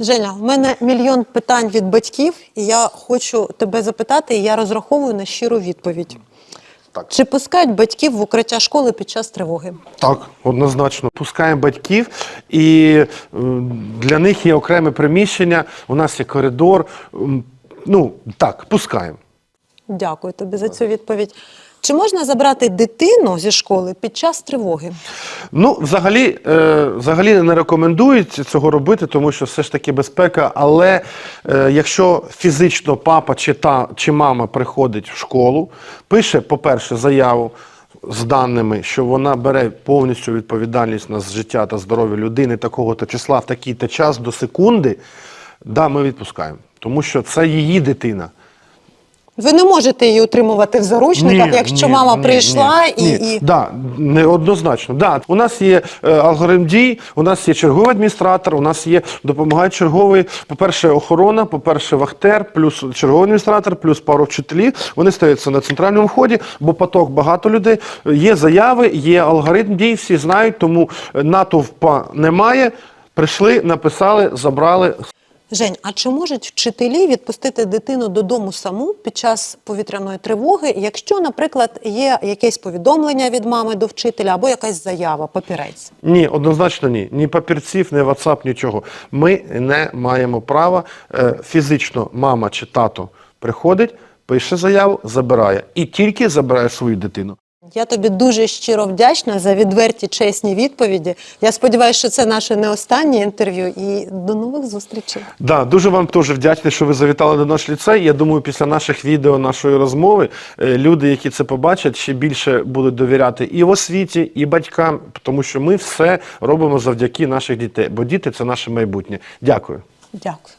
Женя, в мене мільйон питань від батьків, і я хочу тебе запитати, і я розраховую на щиру відповідь. Так. Чи пускають батьків в укриття школи під час тривоги? Так, однозначно. Пускаємо батьків, і для них є окреме приміщення, у нас є коридор. Ну, так, пускаємо. Дякую тобі за цю відповідь. Чи можна забрати дитину зі школи під час тривоги? Ну, взагалі, е, взагалі не рекомендують цього робити, тому що все ж таки безпека. Але е, якщо фізично папа чи та чи мама приходить в школу, пише, по-перше, заяву з даними, що вона бере повністю відповідальність на життя та здоров'я людини такого-то числа в такий-то час до секунди, да, ми відпускаємо. Тому що це її дитина. Ви не можете її утримувати в заручниках, Ні, якщо ні, мама ні, прийшла ні, і. ні. і... Да, неоднозначно. Да. У нас є е, алгоритм дій, у нас є черговий адміністратор, у нас є допомагає черговий, по-перше, охорона, по-перше, вахтер, плюс черговий адміністратор, плюс пару вчителів. Вони стаються на центральному вході, бо поток багато людей. Є заяви, є алгоритм дій, всі знають, тому натовпа немає. Прийшли, написали, забрали. Жень, а чи можуть вчителі відпустити дитину додому саму під час повітряної тривоги, якщо, наприклад, є якесь повідомлення від мами до вчителя або якась заява, папірець? Ні, однозначно ні. Ні папірців, ні WhatsApp, нічого. Ми не маємо права. Е, Фізично мама чи тато приходить, пише заяву, забирає. І тільки забирає свою дитину. Я тобі дуже щиро вдячна за відверті чесні відповіді. Я сподіваюся, що це наше не останнє інтерв'ю. І до нових зустрічей. Да, дуже вам теж вдячний, що ви завітали до наш ліцей. Я думаю, після наших відео, нашої розмови, е, люди, які це побачать, ще більше будуть довіряти і в освіті, і батькам, тому що ми все робимо завдяки наших дітей, бо діти це наше майбутнє. Дякую. Дякую.